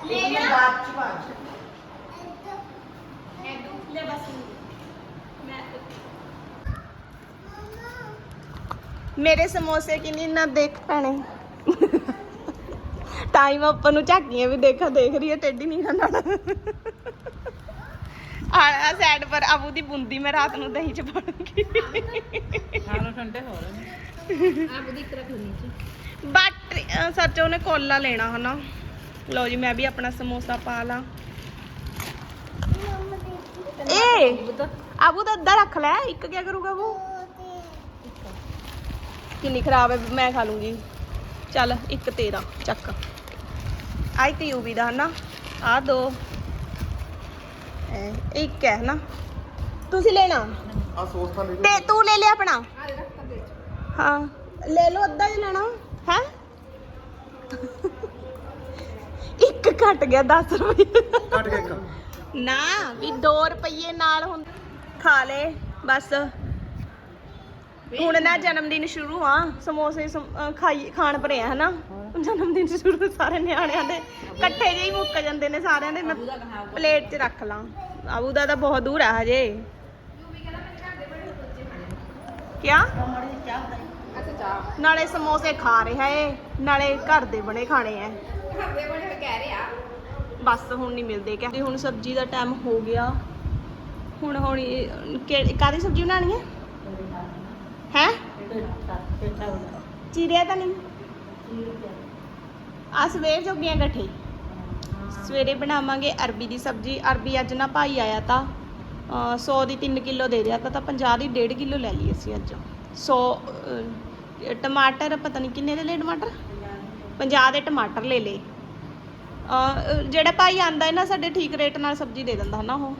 ਲੈ ਇਹ ਜਾ ਬਾਤ ਚ ਬਾਤ ਐਦੂ ਲੈ ਬਸ ਮੈਂ ਮੇਰੇ ਸਮੋਸੇ ਕਿੰਨੀ ਨਾ ਦੇਖ ਪੈਣੇ। ਟਾਈਮ ਆਪਾਂ ਨੂੰ ਝਾਕੀਆਂ ਵੀ ਦੇਖਾ ਦੇਖ ਰਹੀ ਹੈ ਟੇਡੀ ਨਹੀਂ ਨਾਲ। ਆ ਸਾਈਡ ਪਰ ਆਬੂ ਦੀ ਬੁੰਦੀ ਮੈਂ ਰਾਤ ਨੂੰ ਦਹੀਂ ਚ ਪਾਉਂਗੀ। ਦੀ ਬਟ ਸੱਚ ਉਹਨੇ ਕੋਲਾ ਲੈਣਾ ਹਨਾ। ਲਓ ਜੀ ਮੈਂ ਵੀ ਆਪਣਾ ਸਮੋਸਾ ਪਾ ਲਾਂ। ਏ ਆਬੂ ਤਾਂ ਅੱਧਾ ਰੱਖ ਲੈ ਇੱਕ ਕੀ ਕਰੂਗਾ ਉਹ? ਕਿੰਨੀ ਖਰਾਬ ਹੈ ਮੈਂ ਖਾ ਲੂੰਗੀ। ਚੱਲ ਇੱਕ ਤੇਰਾ ਚੱਕ। ਆ ਇੱਕ ਯੂਵੀ ਦਾ ਹਨਾ। ਆ ਦੋ। ਇਹ ਇੱਕ ਹੈ ਹਨਾ ਤੁਸੀਂ ਲੈਣਾ? ਆ ਸੌਸ ਤਾਂ ਲੈ ਤੇ ਤੂੰ ਲੈ ਲਿਆ ਆਪਣਾ? ਹਾਂ ਲੈ ਲਓ ਅੱਧਾ ਹੀ ਲੈਣਾ। ਹੈ? ਇੱਕ ਘਟ ਗਿਆ 10 ਰੁਪਏ। ਕੱਟ ਕੇ ਇੱਕ। ਨਾ ਵੀ 2 ਰੁਪਏ ਨਾਲ ਹੁਣ ਖਾ ਲੈ ਬਸ। ਹੁਣ ਨਾ ਜਨਮ ਦਿਨ ਸ਼ੁਰੂ ਆ ਸਮੋਸੇ ਸਮ- ਅਹ ਖਾਈ ਖਾਣ ਪਰੇ ਆ ਹਨਾ? ਜਨਮ ਦਿਨ ਸ਼ੁਰੂ ਸਾਰੇ ਨਿਆਣਿਆਂ ਦੇ ਇਕੱਠੇ ਜਿਹੇ ਹੀ ਮੁੱਕ ਜਾਂਦੇ ਨੇ ਸਾਰਿਆਂ ਦੇ ਮੈਂ ਪਲੇਟ 'ਚ ਰੱਖ ਲਾਂ। ਆਬੂ ਦਾ ਤਾਂ ਬਹੁਤ ਦੂਰ ਆ ਹਜੇ। ਕਿਆ? ਨਾਲੇ ਸਮੋਸੇ ਖਾ ਰਿਹਾ ਏ ਨਾਲੇ ਘਰ ਦੇ ਬਣੇ ਖਾਣੇ ਐ ਬਸ ਹੁਣ ਨਹੀਂ ਮਿਲਦੇ ਕਿ ਹੁਣ ਸਬਜ਼ੀ ਦਾ ਟਾਈਮ ਹੋ ਗਿਆ। ਹੁਣ ਹੁਣ ਇਹ- ਕਿ- ਕਾਹਦੀ ਸਬਜ਼ੀ ਬਣਾਉਣੀ ਹੈ ਹੈ? ਚੀਰਿਆ ਤਾਂ ਨਹੀਂ? ਆ ਸਵੇਰ ਜੋਗੀਆਂ ਗੱਠੇ। ਸਵੇਰੇ ਬਣਾਵਾਂਗੇ ਅਰਬੀ ਦੀ ਸਬਜ਼ੀ। ਅਰਬੀ ਅੱਜ ਨਾ ਭਾਈ ਆਇਆ ਤਾਂ 100 ਦੀ 3 ਕਿਲੋ ਦੇ ਦਿਆ ਤਾਂ ਤਾਂ 50 ਦੀ 1.5 ਕਿਲੋ ਲੈ ਲਈ ਅਸੀਂ ਅੱਜ। 100 ਟਮਾਟਰ ਪਤਾ ਨਹੀਂ ਕਿੰਨੇ ਦੇ ਲਏ ਟਮਾਟਰ? 50 ਦੇ ਟਮਾਟਰ ਲੈ ਲਏ। ਅਹ, ਜਿਹੜਾ ਭਾਈ ਆਂਦਾ ਹੈ ਨਾ ਸਾਡੇ ਠੀਕ ਰੇਟ ਨਾਲ ਸਬਜ਼ੀ ਦੇ ਦਿੰਦਾ ਨਾ ਉਹ।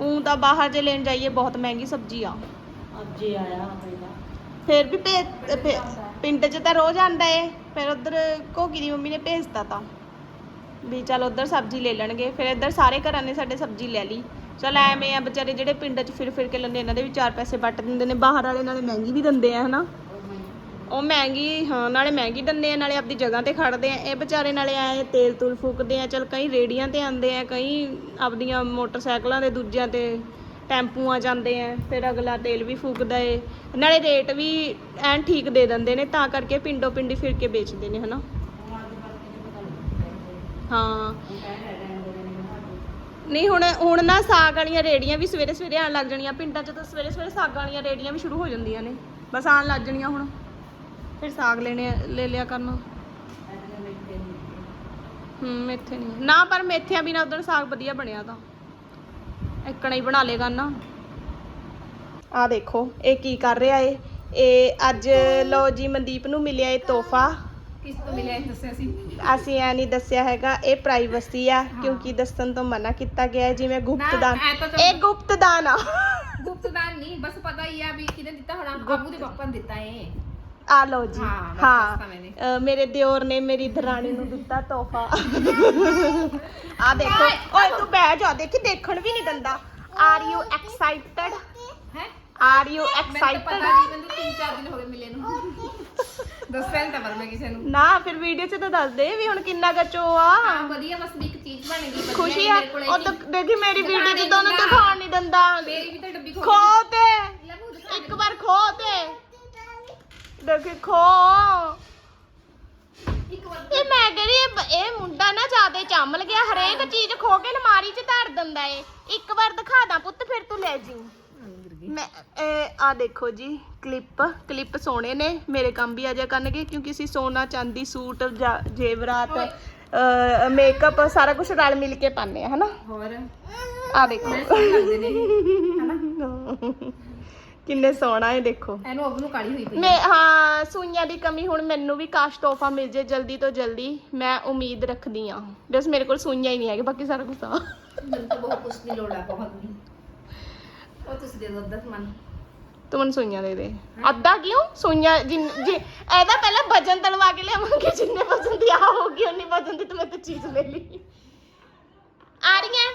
ਉਂ ਤਾਂ ਬਾਹਰ ਜੇ ਲੈਣ ਜਾਈਏ ਬਹੁਤ ਮਹਿੰਗੀ ਸਬਜ਼ੀ ਆ। ਆਇਆ ਫਿਰ ਵੀ ਭੇ- ਭੇ- ਪਿੰਡ 'ਚ ਤਾਂ ਰੋਜ਼ ਆਂਦਾ ਏ ਫਿਰ ਉਧਰ ਘੋਗੀ ਦੀ ਮੰਮੀ ਨੇ ਭੇਜਤਾ ਤਾਂ। ਵੀ ਚੱਲ ਉਧਰ ਸਬਜ਼ੀ ਲੈ ਲੈਣਗੇ ਫਿਰ ਇੱਧਰ ਸਾਰੇ ਘਰਾਂ ਨੇ ਸਾਡੇ ਸਬਜ਼ੀ ਲੈ ਲਈ। ਚਲ ਐਵੇਂ ਆ ਵਿਚਾਰੇ ਜਿਹੜੇ ਪਿੰਡ 'ਚ ਫਿਰ ਫਿਰ ਕੇ ਲੈਂਦੇ ਇਹਨਾਂ ਦੇ ਵੀ ਚਾਰ ਪੈਸੇ ਵੱਟ ਦਿੰਦੇ ਨੇ ਬਾਹਰ ਵਾਲੇ ਨਾਲੇ ਮਹਿੰਗੀ ਵੀ ਦਿੰਦੇ ਆ ਹਨਾ। ਉਹ ਮਹਿੰਗੀ। ਹਾਂ ਨਾਲੇ ਮਹਿੰਗੀ ਦਿੰਦੇ ਆ ਨਾਲੇ ਆਪਦੀ ਜਗ੍ਹਾ ਤੇ ਖੜਦੇ ਆ। ਇਹ ਵਿਚਾਰੇ ਨਾਲੇ ਐ ਤੇਲ ਤੂਲ ਫੂਕਦੇ ਆ ਚਲ ਕਈ ਰੇੜੀਆਂ ਤੇ ਆਂਦੇ ਆ ਕਈ ਆਪਦੀਆਂ ਮੋਟਰਸਾਈਕਲਾਂ ਦੇ ਦੂਜਿਆਂ ਤੇ ਟੈਂਪੂਆਂ ਜਾਂਦੇ ਆ ਫਿਰ ਅਗਲਾ ਤੇਲ ਵੀ ਫੂਕਦਾ ਏ। ਨਾਲੇ ਰੇਟ ਵੀ ਐਨ ਠੀਕ ਦੇ ਦਿੰਦੇ ਨੇ, ਤਾਂ ਕਰਕੇ ਪਿੰਡੋਂ ਪਿੰਡੀ ਫਿਰ ਕੇ ਵੇਚਦੇ ਨੇ, ਹਨਾ? ਹਾਂ। ਨਹੀਂ, ਹੁਣ ਹੁਣ ਨਾ ਸਾਗ ਵਾਲੀਆਂ ਰੇੜੀਆਂ ਵੀ ਸਵੇਰੇ ਸਵੇਰੇ ਆਣ ਲੱਗ ਜਾਣੀਆਂ। ਪਿੰਡਾਂ 'ਚ ਤਾਂ ਸਵੇਰੇ ਸਵੇਰੇ ਸਾਗ ਵਾਲੀਆਂ ਰੇੜੀਆਂ ਵੀ ਸ਼ੁਰੂ ਹੋ ਜਾਂਦੀਆਂ ਨੇ। ਬਸ ਆਣ ਲੱਗ ਜਾਣੀਆਂ ਹੁਣ। ਫਿਰ ਸਾਗ ਲੈਣੇ, ਲੈ ਲਿਆ ਕਰਨਾ। ਹੂੰ, ਮੇਥੇ ਨਹੀਂ ਨਾ, ਪਰ ਮੇਥਿਆਂ ਬਿਨਾ ਉਦੋਂ ਸਾਗ ਵਧੀਆ ਬਣਿਆ ਤਾਂ। ਇੱਕਣਾ ਹੀ ਬਣਾ ਲੇਗਾ ਨਾ। ਆ ਦੇਖੋ ਇਹ ਕੀ ਕਰ ਰਿਹਾ ਏ? ਇਹ ਅੱਜ ਲੋ ਜੀ ਮਨਦੀਪ ਨੂੰ ਮਿਲਿਆ ਇਹ ਤੋਹਫਾ। ਕਿਸ ਤੋਂ ਮਿਲਿਆ ਇਹ ਦੱਸਿਆ ਸੀ? ਅਸੀਂ ਐ ਨਹੀਂ ਦੱਸਿਆ ਹੈਗਾ ਇਹ ਪ੍ਰਾਈਵੇਸੀ ਆ ਕਿਉਂਕਿ ਦੱਸਣ ਤੋਂ ਮਨਾ ਕੀਤਾ ਗਿਆ ਹੈ ਜਿਵੇਂ ਗੁਪਤਦਾਨ। ਐ ਤਾਂ ਚਲੋ- ਇਹ ਗੁਪਤਦਾਨ ਆ। ਗੁਪਤਦਾਨ ਨਹੀਂ ਬਸ ਪਤਾ ਹੀ ਆ ਵੀ ਕਿਹਨੇ ਦਿੱਤਾ ਹੋਣਾ ਆਬੂ ਦੇ ਪਾਪਾ ਨੇ ਦਿੱਤਾ ਏ। ਆ ਲੋ ਜੀ। ਹਾਂ, ਬਸ ਦੱਸਤਾ ਮੈਨੇ। ਅ, ਮੇਰੇ ਦਿਓਰ ਨੇ ਮੇਰੀ ਦਰਾਣੀ ਨੂੰ ਦਿੱਤਾ ਤੋਹਫਾ। ਆ ਦੇਖੋ। ਓਏ ਤੂੰ ਬਹਿ ਜਾ ਦੇਖੀ ਦੇਖਣ ਵੀ ਨਹੀਂ ਦਿੰਦਾ। ਆਰ ਯੂ ਐਕਸਾਈਟਡ ਹੈ? ਆਰ ਯੂ ਮੈਨੂੰ ਤਾਂ ਐਕਸਾਈਟਡ ਪਤਾ ਨਹੀਂ ਮੈਨੂੰ ਤਿੰਨ ਚਾਰ ਦਿਨ ਹੋ ਗਏ ਮਿਲੇ ਨੂੰ। ਦੱਸਿਆ ਨੀ ਤਾਂ ਪਰ ਮੈਂ ਕਿਸੇ ਨੂੰ। ਨਾ ਫਿਰ ਵੀਡੀਓ 'ਚ ਤਾਂ ਦੱਸ ਦੇ ਵੀ ਹੁਣ ਕਿੰਨਾ ਗੱਚੋ ਆ। ਹਾਂ ਵਧੀਆ ਬਸ ਵੀ ਇੱਕ ਚੀਜ਼ ਬਣ ਗਈ ਵਧੀਆ ਖੁਸ਼ੀ ਆ। ਮੇਰੇ ਕੋਲੇ ਉਹ ਤਾਂ ਦੇਖੀ ਮੇਰੀ ਵੀਡੀਓ 'ਚ ਤਾਂ ਉਹਨੂੰ ਦਿਖਾਉਣ ਨਹੀਂ ਦਿੰਦਾ। ਮੇਰੀ ਵੀ ਤਾਂ ਡੱਬੀ ਖੋ ਖੋ ਤੇ। ਦੇਖੀ ਖੋ। ਇਹ ਮੈਂ ਕਹਿੰਦੀ ਇਹ ਮੁੰਡਾ ਨਾ ਜਿਆਦੇ ਚੰਮਲ ਗਿਆ ਹਰੇਕ ਚੀਜ਼ ਖੋ ਕੇ ਅਲਮਾਰੀ 'ਚ ਧਰ ਦਿੰਦਾ ਏ। ਇੱਕ ਵਾਰ ਦਿਖਾ ਦਾਂ ਪੁੱਤ ਫਿਰ ਤੂੰ ਲੈ ਜੀ ਮੈਂ ਇਹ ਆ ਦੇਖੋ ਜੀ ਕਲਿੱਪ ਕਲਿੱਪ ਸੋਹਣੇ ਨੇ। ਮੇਰੇ ਕੰਮ ਵੀ ਆ ਜਾ ਕਰਨਗੇ ਕਿਉਂਕਿ ਅਸੀਂ ਸੋਨਾ ਚਾਂਦੀ ਸੂਟ ਜੇਵਰਾਤ ਮੇਕਅਪ ਸਾਰਾ ਕੁਝ ਰਲ ਮਿਲ ਕੇ ਪਾਉਂਦੇ ਆ ਹਨਾ? ਹੋਰ। ਆ ਦੇਖੋ। ਲੱਗਦੇ ਨੇ ਕਿੰਨੇ ਸੋਹਣਾ ਹੈ ਦੇਖੋ। ਇਹਨੂੰ ਅਬ ਨੂੰ ਕਾਲੀ ਹੋਈ ਪਈ ਮੈਂ ਹਾਂ। ਸੂਈਆਂ ਦੀ ਕਮੀ ਹੁਣ ਮੈਨੂੰ ਵੀ ਕਾਸ਼ ਤੋਹਫਾ ਮਿਲ ਜੇ ਜਲਦੀ ਤੋਂ ਜਲਦੀ। ਮੈਂ ਉਮੀਦ ਰੱਖਦੀ ਆ ਬਸ ਮੇਰੇ ਕੋਲ ਸੂਈਆਂ ਹੀ ਨਹੀਂ ਹੈਗੇ ਬਾਕੀ ਸਾਰਾ ਕੁਝ ਆ। ਮੈਨੂੰ ਤਾਂ ਬਹੁਤ ਕੁਛ ਦੀ ਲੋੜ ਆ ਬਹੁਤ ਦੀ। ਉਹ ਤੁਸੀਂ ਦੇ ਦੋ ਅੱਧਾ ਸਮਾਨ। ਤੂੰ ਮੈਨੂੰ ਸੂਈਆਂ ਦੇ ਦੇ। ਅੱਧਾ ਕਿਉਂ? ਸੂਈਆਂ ਜਿੰਨ ਜੀ ਇਹਦਾ ਪਹਿਲਾਂ ਵਜਨ ਤਲਵਾ ਕੇ ਲਿਆਵਾਂਗੇ ਜਿੰਨੇ ਵਜਨ ਦੀ ਆ ਹੋਗੀ ਉਨੀ ਵਜਨ ਦੀ ਤਾਂ ਮੈਂ ਤਾਂ ਚੀਜ਼ ਲੈ ਲਈ। ਆ ਰਹੀਆਂ?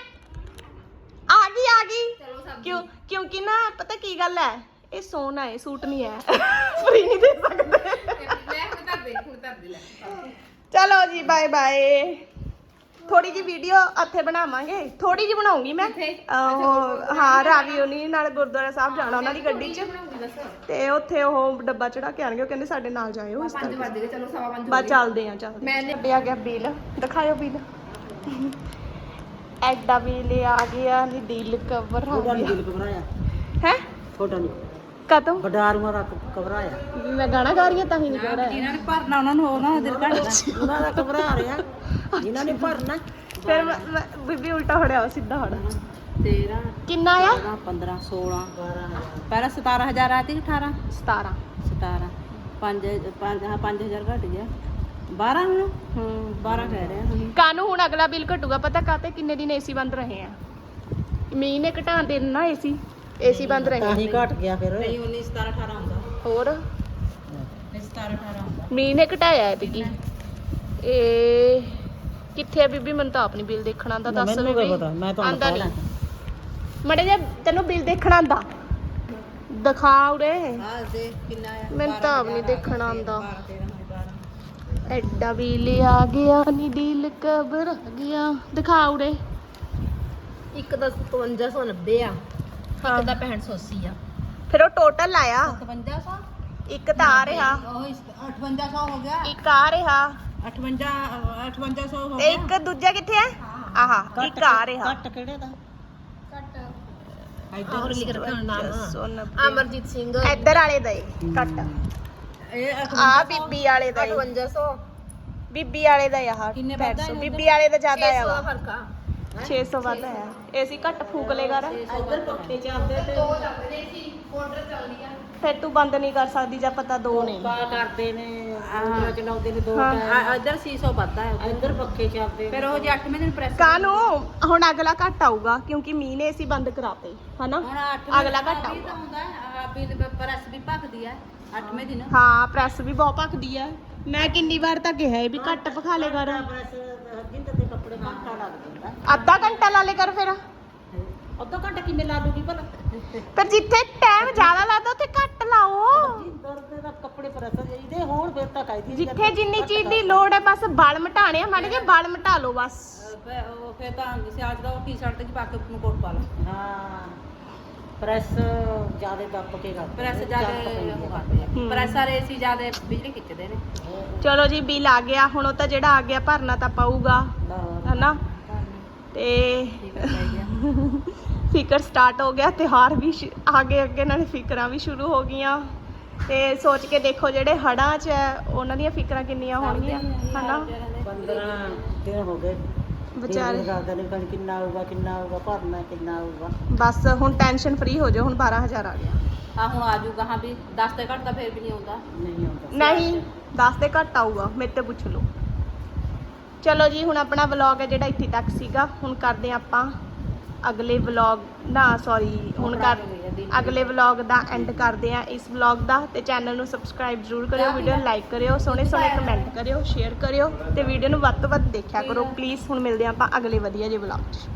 ਆ ਗਈ ਆ ਗਈ। ਚਲੋ ਸਭ ਕਿਉਂ ਕਿਉਂਕਿ ਨਾ ਪਤਾ ਕੀ ਗੱਲ ਹੈ ਇਹ ਸੋਨਾ ਹੈ ਸੂਟ ਨਹੀਂ ਹੈ ਫ੍ਰੀ ਨਹੀਂ ਦੇ ਸਕਦੇ। ਮੈਂ ਹੁਣ ਧਰ ਦੇ ਹੁਣ ਧਰ ਦੇ ਲੈ। ਚਲੋ ਜੀ ਬਾਏ ਬਾਏ ਥੋੜੀ ਜੀ ਵੀਡੀਓ ਇੱਥੇ ਬਣਾਵਾਂਗੇ। ਥੋੜੀ ਜੀ ਬਣਾਉਂਗੀ ਮੈਂ? ਉਹ ਹਾਂ ਰਾਵੀ ਉਨੀ ਨਾਲ ਗੁਰਦੁਆਰਾ ਸਾਹਿਬ ਜਾਣਾ ਉਹਨਾਂ ਦੀ ਗੱਡੀ 'ਚ। ਬਣਾਉਂਗੀ ਬਸ ਤੇ ਉੱਥੇ ਉਹ ਡੱਬਾ ਚੜਾ ਕੇ ਆਣਗੇ ਉਹ ਕਹਿੰਦੇ ਸਾਡੇ ਨਾਲ ਜਾਇਓ ਇਸ ਪੰਜ ਕਰਕੇ। ਵੱਜ ਗਏ ਚਲੋ ਸਵਾ ਪੰਜ ਹੋ ਬਾ ਗਏ। ਚੱਲਦੇ ਆ ਚੱਲਦੇ ਮੈਨੇ- ਆ ਗਿਆ ਬਿੱਲ। ਦਿਖਾਇਓ ਬਿੱਲ। ਐਡਾ ਬਿੱਲ ਆ ਗਿਆ ਨੀ ਦਿਲ ਕਵਰ ਉਹਦਾ ਨੀ ਗਿਆ। ਦਿਲ ਘਬਰਾਇਆ। ਹੈ? ਛੋਟਾ ਨਹੀਂ ਕਦੋਂ? ਬਡਾਰੂਆਂ ਦਾ ਘਬਰਾਇਆ। ਮੈਂ ਗਾਣਾ ਗਾ ਰਹੀ ਹਾਂ ਤਾਂ ਹੀ ਨਹੀਂ ਕਹਿ ਰਿਹਾ ਜਿਨ੍ਹਾਂ ਨੇ ਭਰਨਾ ਉਹਨਾਂ ਨੂੰ ਉਹਨਾਂ ਦਾ ਦਿਲ ਘਟਦਾ ਉਹਨਾਂ ਦਾ ਘਬਰਾ ਰਿਹਾ। ਜਿਨ੍ਹਾਂ ਨੇ ਭਰਨਾ। ਫਿਰ ਮੈਂ- ਮੈਂ- ਬੀਬੀ ਉਲਟਾ ਹੋੜਿਆ ਸਿੱਧਾ ਹੋੜਾ 13 ਕਿੰਨਾ ਆ 15 16 ਪਹਿਲਾਂ 17000 ਆਤੀ 18 17 17 5 5 ਹਾਂ 5000 ਘਟ ਗਿਆ। 12 ਹੁਣ? ਹੂੰ 12 ਕਹਿ ਰਿਹਾ ਹੁਣ ਕਾਨੂੰ ਹੁਣ ਅਗਲਾ ਬਿੱਲ ਘਟੂਗਾ ਪਤਾ ਕਾਤੇ ਕਿੰਨੇ ਦਿਨ ਏਸੀ ਬੰਦ ਰਹੇ ਆ? ਮੀਂਹ ਨੇ ਘਟਾ ਦੇ ਨਾ ਏਸੀ ਏਸੀ ਬੰਦ ਰਹੇ ਤਾਂ ਹੀ ਘਟ ਗਿਆ ਫਿਰ। ਨਹੀਂ 19 17 18 ਹੁੰਦਾ। ਹੋਰ? ਨਹੀਂ 17 18 ਹੁੰਦਾ। ਮੀਂਹ ਨੇ ਘਟਾਇਆ ਹੈ ਬਿੱਗੀ ਇਹ ਕਿੱਥੇ ਆ ਬੀਬੀ? ਮੈਨੂੰ ਤਾਂ ਆਪਣੀ ਬਿੱਲ ਦੇਖਣਾ ਆਂਦਾ ਦੱਸ ਮੈਨੂੰ ਕੀ ਪਤਾ? ਮੈਂ ਤੁਹਾਨੂੰ ਆਂਦਾ ਨਹੀਂ। ਮੜੇ ਜੇ ਤੈਨੂੰ ਬਿੱਲ ਦੇਖਣਾ ਆਂਦਾ ਦਿਖਾ ਉਰੇ। ਹਾਂ ਦੇ ਕਿੰਨਾ ਆ। ਮੈਨੂੰ ਤਾਂ ਆਪ ਨਹੀਂ ਦੇਖਣਾ ਆਂਦਾ ਐਡਾ ਬਿੱਲ ਆ ਗਿਆ ਨੀ ਦਿਲ ਕਬਰ ਗਿਆ। ਦਿਖਾ ਉਰੇ। ਇੱਕ ਦਾ 5590 ਆ ਹਾਂ। ਇੱਕ ਦਾ 6580 ਆ। ਫਿਰ ਉਹ ਟੋਟਲ ਆਇਆ? 5500 ਇੱਕ ਤਾਂ ਆ ਰਿਹਾ। ਉਹ 5800 ਹੋ ਗਿਆ। ਇੱਕ ਆ ਰਿਹਾ। 58 5800 ਹੋ ਤੇ ਇੱਕ ਦੂਜਾ ਕਿੱਥੇ ਹੈ? ਆਹਾ ਇੱਕ ਆ ਰਿਹਾ। ਕੱਟ ਕਿਹੜੇ ਦਾ? ਹੋਰ ਲਿਖ ਰੱਖਿਆ ਹੋਣਾ ਨਾਮ ਨਾਮ ਅਮਰਜੀਤ ਸਿੰਘ। ਇੱਧਰ ਵਾਲੇ ਦਾ ਏ ਕੱਟ ਇਹ ਆ ਬੀਬੀ ਵਾਲੇ ਦਾ ਏ 5500 ਬੀਬੀ ਵਾਲੇ ਦਾ ਆਹ ਕਿੰਨੇ 500 ਵੱਧਦਾ ਇਹਨੂੰ ਬੀਬੀ ਵਾਲੇ ਦਾ ਜ਼ਿਆਦਾ 600 ਆ ਦਾ ਫ਼ਰਕ ਆ। 600 ਵੱਧ ਆਇਆ ਏਸੀ ਘੱਟ ਫੂਕ ਲੇਗਾ ਰ ਇੱਧਰ ਪੱਕੇ ਚੱਲਦੇ ਤੇ ਦੋ ਚੱਲਦੇ ਨੇ ਸੀ ਮੋਟਰ ਚੱਲਦੀ ਆ। ਫਿਰ ਤੂੰ ਬੰਦ ਨਹੀਂ ਕਰ ਸਕਦੀ ਜਾਂ ਪਤਾ ਦੋ ਨੇ। ਕਾ ਕਰਦੇ ਨੇ ਮੋਟਰ ਚਲਾਉਂਦੇ ਨੇ ਦੋ ਹਾਂ। ਟਾਇਰ। ਆ ਇੱਧਰ 600 ਵੱਧਦਾ ਹੈ ਇੱਧਰ ਪੱਖੇ ਚੱਲਦੇ ਫਿਰ ਉਹ ਜੇ 8ਵੇਂ ਦਿਨ ਪ੍ਰੈਸ ਕਾਨੂੰ ਹੁਣ ਅਗਲਾ ਘੱਟ ਆਊਗਾ ਕਿਉਂਕਿ ਮੀਂਹ ਨੇ ਅਸੀਂ ਬੰਦ ਕਰਾਤੇ ਹਨਾ? ਹੁਣ 8ਵੇਂ ਅਗਲਾ ਘੱਟ ਆਊਗਾ। ਹੁੰਦਾ ਆ ਪ੍ਰੈਸ ਵੀ ਭਖਦੀ ਹੈ 8ਵੇਂ ਦਿਨ? ਹਾਂ ਪ੍ਰੈਸ ਵੀ ਬਹੁਤ ਭਖਦੀ ਆ। ਮੈਂ ਕਿੰਨੀ ਵਾਰ ਤਾਂ ਕਿਹਾ ਹੈ ਵੀ ਘੱਟ ਭਖਾ ਲੈ ਕਰ। ਪ੍ਰੈਸ ਜਿੰਦ ਦੇ ਕੱਪੜੇ ਘੰਟਾ ਲੱਗ ਜਾਂਦਾ ਅੱਧਾ ਘੰਟਾ ਲਾ ਲੈ ਕਰ ਫਿਰ। ਅੱਧਾ ਘੰਟਾ ਕਿਵੇਂ ਲਾ ਲੂਗੀ ਭਲਾ? ਪਰ ਜਿੱਥੇ ਟਾਈਮ ਜ਼ਿਆਦਾ ਲੱਗਦਾ ਉੱਥੇ ਘੱਟ ਲਾਓ। ਜਿੰਦਰ ਦੇ ਤਾਂ ਕੱਪੜੇ ਪ੍ਰੈਸ ਇਹਦੇ ਹੋਣ ਫਿਰ ਤਾਂ ਕਾਇਦੀ ਜਿੱਥੇ ਜਿੰਨੀ ਚੀਜ਼ ਦੀ ਲੋੜ ਹੈ ਬਸ ਬਲ ਮਟਾਣੇ ਆ ਮੜ ਕੇ ਬਲ ਮਟਾ ਲਓ ਬਸ। ਅਹ ਫਿਰ ਉਹ ਫਿਰ ਤਾਂ ਸਿਆਜ ਦਾ ਉਹ ਟੀ-ਸ਼ਰਟ ਤੇ ਪਾ ਕੇ ਉੱਪਰ ਨੂੰ ਕੋਟ ਪਾ ਲਾ ਹਾਂ। ਪ੍ਰੈਸ ਜਿਆਦੇ ਦੱਬ ਕੇ ਕਰ ਪ੍ਰੈਸ ਜ਼ਿਆਦਾ ਪ੍ਰੈਸ ਵਾਲੇ ਸੀ ਜ਼ਿਆਦਾ ਬਿਜਲੀ ਖਿੱਚਦੇ ਨੇ। ਚਲੋ ਜੀ ਬਿੱਲ ਆ ਗਿਆ ਹੁਣ ਉਹ ਤਾਂ ਜਿਹੜਾ ਆ ਗਿਆ ਭਰਨਾ ਤਾਂ ਪਊਗਾ ਹਨਾ? ਤੇ ਫਿਕਰ ਸਟਾਰਟ ਹੋ ਗਿਆ ਤਿਉਹਾਰ ਵੀ ਸ਼ੁ- ਆ ਗਏ ਅੱਗੇ ਨਾਲੇ ਫਿਕਰਾਂ ਵੀ ਸ਼ੁਰੂ ਹੋ ਗਈਆਂ। ਤੇ ਸੋਚ ਕੇ ਦੇਖੋ ਜਿਹੜੇ ਹੜਾਂ 'ਚ ਹੈ ਉਹਨਾਂ ਦੀਆਂ ਫਿਕਰਾਂ ਕਿੰਨੀਆਂ ਹੋਣਗੀਆਂ ਹਨਾ? 15 ਦਿਨ ਹੋ ਗਏ। ਵਿਚਾਰੇ। ਕਰਦੇ ਨੇ ਪਤਾ ਨੀ ਕਿੰਨਾ ਆਊਗਾ ਕਿੰਨਾ ਆਊਗਾ ਭਰਨਾ ਕਿੰਨਾ ਆਊਗਾ। ਬਸ ਹੁਣ ਟੈਨਸ਼ਨ ਫ੍ਰੀ ਹੋ ਜਾਓ ਹੁਣ 12000 ਆ ਗਿਆ। ਆ ਹੁਣ ਆ ਜਾਊਗਾ ਹਾਂ ਵੀ 10 ਤੇ ਘੱਟ ਤਾਂ ਫਿਰ ਵੀ ਨਹੀਂ ਆਉਂਦਾ। ਨਹੀਂ ਆਉਂਦਾ। ਨਹੀਂ 10 ਦੇ ਘੱਟ ਆਊਗਾ ਮੇਰੇ ਤੇ ਪੁੱਛ ਲਓ। ਚਲੋ ਜੀ ਹੁਣ ਆਪਣਾ ਵਲੌਗ ਹੈ ਜਿਹੜਾ ਇੱਥੇ ਤੱਕ ਸੀਗਾ। ਹੁਣ ਕਰਦੇ ਹਾਂ ਆਪਾਂ ਅਗਲੇ ਵਲੌਗ ਨਾ ਸੌਰੀ ਹੁਣ ਕਰ ਅਗਲੇ ਵਲੌਗ ਦਾ ਐਂਡ ਕਰਦੇ ਆ ਇਸ ਵਲੌਗ ਦਾ ਤੇ ਚੈਨਲ ਨੂੰ ਸਬਸਕ੍ਰਾਈਬ ਜ਼ਰੂਰ ਕਰਿਓ ਵੀਡੀਓ ਨੂੰ ਲਾਈਕ ਕਰਿਓ ਸੋਹਣੇ ਸੋਹਣੇ ਕਮੈਂਟ ਕਰਿਓ ਸ਼ੇਅਰ ਕਰਿਓ ਤੇ ਵੀਡੀਓ ਨੂੰ ਵੱਧ ਤੋਂ ਵੱਧ ਦੇਖਿਆ ਕਰੋ ਪਲੀਜ਼ ਹੁਣ ਮਿਲਦੇ ਆਪਾਂ ਅਗਲੇ ਵਧੀਆ ਜਿਹੇ ਵਲੌਗ 'ਚ।